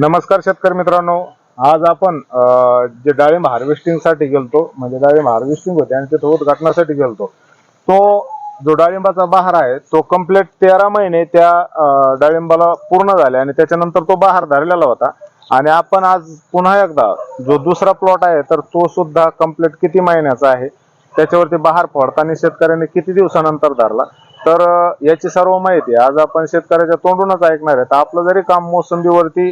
नमस्कार शेतकरी मित्रांनो. आज आपण जे डाळिंब हार्वेस्टिंगसाठी गेलतो म्हणजे डाळिंब हार्वेस्टिंग होते आणि तिथं उद्घाटनासाठी गेलतो. तो जो डाळिंबाचा बहार आहे तो कंप्लीट तेरा महिने त्या डाळिंबाला पूर्ण झाले आणि त्याच्यानंतर तो बहार धरलेला होता. आणि आपण आज पुन्हा एकदा जो दुसरा प्लॉट आहे तर तो सुद्धा कंप्लीट किती महिन्याचा आहे त्याच्यावरती बहार पडताना शेतकऱ्यांनी किती दिवसानंतर धरला? तर याची सर्व माहिती आज आपण शेतकऱ्याच्या तोंडूनच ऐकणार आहे. तर आपलं जरी काम मोसंबीवरती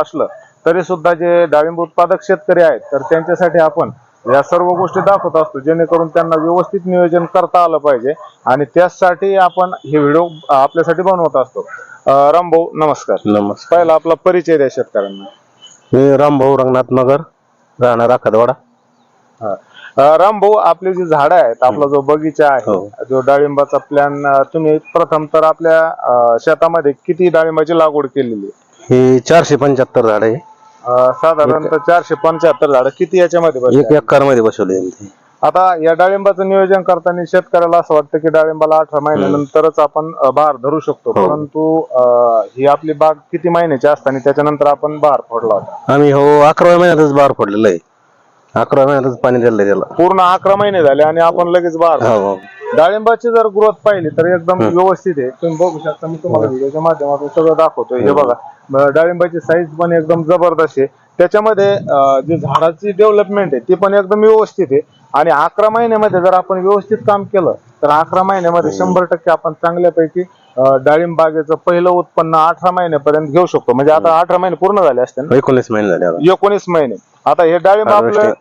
असलं तरी सुद्धा जे डाळिंब उत्पादक शेतकरी आहेत तर त्यांच्यासाठी आपण या सर्व गोष्टी दाखवत असतो जेणेकरून त्यांना व्यवस्थित नियोजन करता आलं पाहिजे आणि त्यासाठी आपण हे व्हिडिओ आपल्यासाठी बनवत असतो. रामभाऊ नमस्कार. नमस्कार. पहिला आपला परिचय द्या शेतकऱ्यांना. मी रामभाऊ रंगनाथ नगर राहणार आखातवाडा अ, रामभाऊ आपली जी झाडं आहेत आपला जो बगीचा आहे हो. जो डाळिंबाचा प्लॅन तुम्ही प्रथम तर आपल्या शेतामध्ये किती डाळिंबाची लागवड केलेली आहे? हे चारशे पंच्याहत्तर झाड आहे साधारणतः चारशे पंच्याहत्तर झाडं किती याच्यामध्ये एक? एकरमध्ये बसवले आता या डाळिंबाचं नियोजन करताना शेतकऱ्याला असं वाटतं की डाळिंबाला अठरा महिन्यानंतरच आपण बहार धरू शकतो हो. परंतु ही आपली बाग किती महिन्याची असताना त्याच्यानंतर आपण बहार फोडला होता आम्ही हो अकरा महिन्यातच बार पडलेलं आहे अकरा महिन्यातच पाणी दिलंय त्याला. पूर्ण अकरा महिने झाले आणि आपण लगेच बहार हो हो. डाळिंबाची जर ग्रोथ पाहिली तर एकदम व्यवस्थित आहे. तुम्ही बघू शकता मी तुम्हाला व्हिडिओच्या माध्यमातून सगळं दाखवतोय. हे बघा डाळिंबाची साईज पण एकदम जबरदस्त आहे. त्याच्यामध्ये अं, जे झाडाची डेव्हलपमेंट आहे ती पण एकदम व्यवस्थित आहे. आणि अकरा महिन्यामध्ये जर आपण व्यवस्थित काम केलं तर अकरा महिन्यामध्ये शंभर टक्के आपण चांगल्यापैकी अं, डाळिंब बागेचं पहिलं उत्पन्न अठरा महिन्यापर्यंत घेऊ शकतो. म्हणजे आता अठरा महिने पूर्ण झाले असते ना? एकोणीस महिने झाले आता. एकोणीस महिने. आता हे डाळिंब आपलं.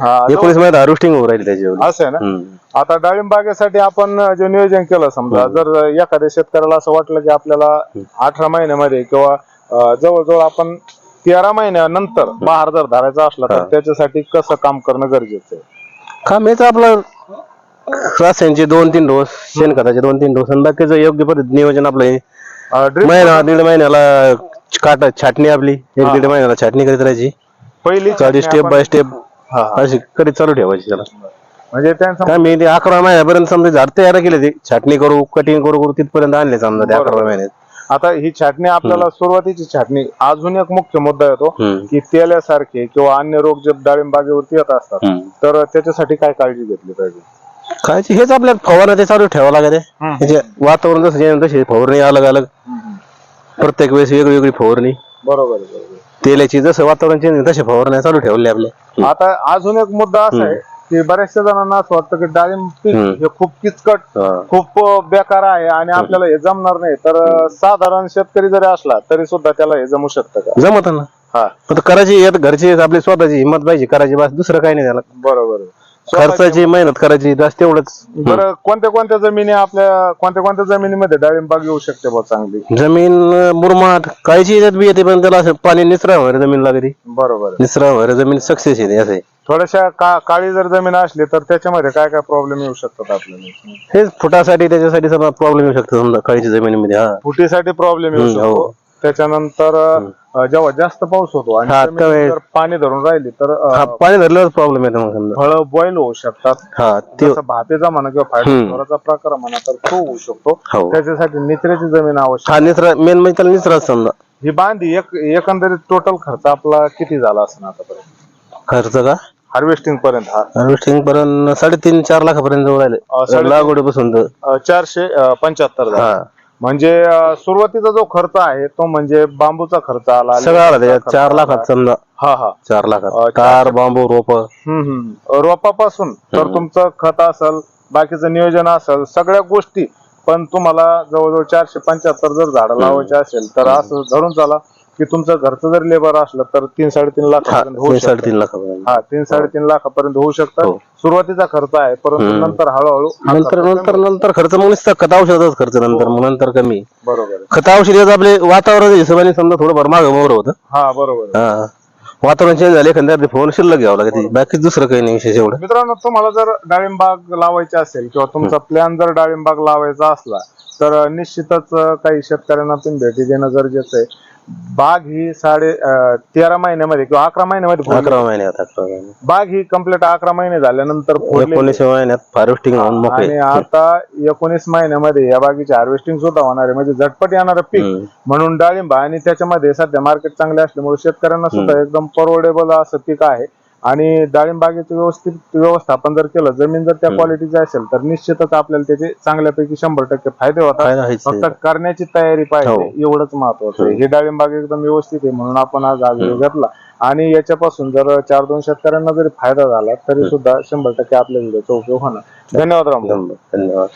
हा एकोणीस महिन्यात हार्वेस्टिंग होऊ राहिली त्याची असं आहे ना? हम्म. आता डाळिंब बागेसाठी आपण जे नियोजन केलं समजा जर एखाद्या शेतकऱ्याला असं वाटलं की आपल्याला अठरा महिन्यामध्ये किंवा अं, जवळजवळ आपण तेरा महिन्यानंतर बहार जर धरायचा असला तर. त्याच्यासाठी कसं काम करणं गरजेचं आहे? काम हेच आपलं रासायनचे दोन तीन डोस शेणखताचे दोन तीन डोस आणि बाकीचं योग्य पद्धत नियोजन आपलं हे. अं, drip महिना दीड महिन्याला काट छाटणी आपली एक दीड महिन्याला छाटणी करीत राहायची. पहिली छाटणी स्टेप बाय स्टेप हा. अशी कधी चालू ठेवायची त्याला? म्हणजे त्यांचं काय मी ते अकरा महिन्यापर्यंत समजा झाड तयार केले ते. छाटणी करू कटिंग करू करू तिथपर्यंत आणले समजा ते अकरा महिन्यात. आता ही छाटणी आपल्याला सुरुवातीची छाटणी अजून एक मुख्य मुद्दा येतो. की तेल्यासारखे किंवा अन्य रोग जे डाळिंब बागेवरती येत असतात. तर त्याच्यासाठी काय काळजी घेतली पाहिजे? कायची हेच आपल्या फवारणं ते चालू ठेवावं लागेल म्हणजे वातावरण जसं तशी फवारणी अलग अलग. प्रत्येक वेळेस वेगळी वेगळी फवारणी. बरोबर आहे, बरोबर. आहे. तेलाची जसं वातावरण चेंज होईल तशी फवारण्या चालू ठेवली आपल्या आता अजून एक मुद्दा असा आहे की बऱ्याचशा जणांना असं वाटतं की डाळिंब पीक हम्म. हे खूप किचकट हा. खूप बेकार आहे आणि आपल्याला हे जमणार नाही. तर अं, साधारण शेतकरी जरी असला तरी सुद्धा त्याला हे जमू शकतं का? जमत ना. हा. फक्त करायची येत घरची आपली स्वतःची हिंमत पाहिजे करायची बस दुसरं काही नाही त्याला. बरोबर आहे. खर्चाची मेहनत करायची बस तेवढंच. बरं कोणत्या कोणत्या जमिनी आपल्या कोणत्या कोणत्या जमिनीमध्ये डाळिंब बाग येऊ शकते बा चांगली? जमीन अं, मुरमाड काहीची याच्यात बी येते पण त्याला असं पाणी निचरा व्हायला जमीन लागते बरोबर. आहे. निचरा व्हायला जमीन सक्सेस येते असं आहे. थोड्याशा का काळी जर जमीन असली तर त्याच्यामध्ये काय काय प्रॉब्लेम येऊ शकतात आपल्याला? हेच फुटासाठी त्याच्यासाठी सगळा प्रॉब्लेम येऊ शकतो समजा काळीच्या जमिनीमध्ये हा. फुटीसाठी प्रॉब्लेम येऊ हम्म, शकतो. हो. त्याच्यानंतर अं, जेव्हा जास्त पाऊस होतो आणि हा, जमीन त्यावेळेस- जर पाणी धरून राहिली तर हा पाणी धरल्यावर प्रॉब्लेम येतो मग समजा. फळं बॉईल होऊ शकतात. हा ते जसं भातेचा म्हणा किंवा फायटोचा प्रकार म्हणा तर तो होऊ शकतो. हो. त्याच्यासाठी निचऱ्याची जमीन आवश्यक हा निचरा मेन म्हणजे त्याला निचराच समजा. ही बांधी एक एकंदरीत टोटल खर्च आपला किती झाला असं आतापर्यंत? खर्च का? हार्वेस्टिंग पर्यंत हा. हार्वेस्टिंग पर्यंत साडेतीन चार लाखापर्यंत जवळ अं, साडेतीन- लागवडीपासून तर. अं, चारशे अं, पंच्याहत्तर झाला. हा. म्हणजे सुरुवातीचा जो खर्च आहे तो म्हणजे बांबूचा खर्च आला सगळं आलं त्याच्यात. चार लाखात समजा. हा हा. चार लाखात तार बांबू रोप. रोपापासून तर तुमचं खत असेल बाकीचं नियोजन असेल सगळ्या गोष्टी. पण तुम्हाला जवळजवळ चारशे पंच्याहत्तर जर झाडं लावायचे असेल तर असं धरून चाला. की तुमचं घरचं जर लेबर असलं तर तीन साडेतीन हा लाखापर्यंत होऊ तीन शकतं. साडेतीन लाखापर्यंत. हा तीन साडेतीन लाखापर्यंत होऊ शकतं. हो. सुरुवातीचा खर्च आहे परंतु. नंतर हळूहळू हा नंतर खर्च नंतर कमी- नंतर खर्च मग नुसतं खत औषधाच खर्च नंतर मग नंतर कमी. बरोबर आहे. खत औषध आपले वातावरण हिशोबाने समजा थोडंफार मागं मोर होतं. हा बरोबर आहे. हा. वातावरण चेंज झाले एखाद्या फोन शिल्लक घ्यावं लागते बाकी दुसरं काही नाही विशेष एवढं. मित्रांनो तुम्हाला जर डाळिंब बाग लावायची असेल किंवा तुमचा प्लॅन जर डाळिंब बाग लावायचा असला तर निश्चितच काही शेतकऱ्यांना तुम्ही भेटी देणं गरजेचं आहे. बाग ही साडे अं, तेरा महिन्यामध्ये किंवा अकरा महिन्यामध्ये. अकरा महिन्यात अकरा महिन्यात. बाग ही कंप्लीट अकरा महिने झाल्यानंतर एकोणीस महिन्यात होऊन मोकळे. आणि आता एकोणीस महिन्यामध्ये या बागेची हार्वेस्टिंग सुद्धा होणार आहे. म्हणजे झटपट येणारं पीक. हम्म. म्हणून डाळिंब आणि त्याच्यामध्ये सध्या मार्केट चांगले असल्यामुळे शेतकऱ्यांना सुद्धा एकदम परवडेबल असं पीक आहे. आणि डाळिंब बागेचं व्यवस्थित व्यवस्थापन जर केलं जमीन जर त्या क्वालिटीची असेल तर निश्चितच आपल्याला त्याचे चांगल्यापैकी शंभर टक्के फायदे होतात. फक्त करण्याची तयारी हो. पाहिजे एवढंच महत्वाचं आहे. हे. डाळिंब बाग एकदम व्यवस्थित आहे म्हणून आपण आज हा व्हिडिओ घेतला. आणि याच्यापासून जर चार दोन शेतकऱ्यांना जरी फायदा झाला तरी सुद्धा शंभर टक्के आपल्या व्हिडिओचा उपयोग होणार. धन्यवाद राम धन्यवाद.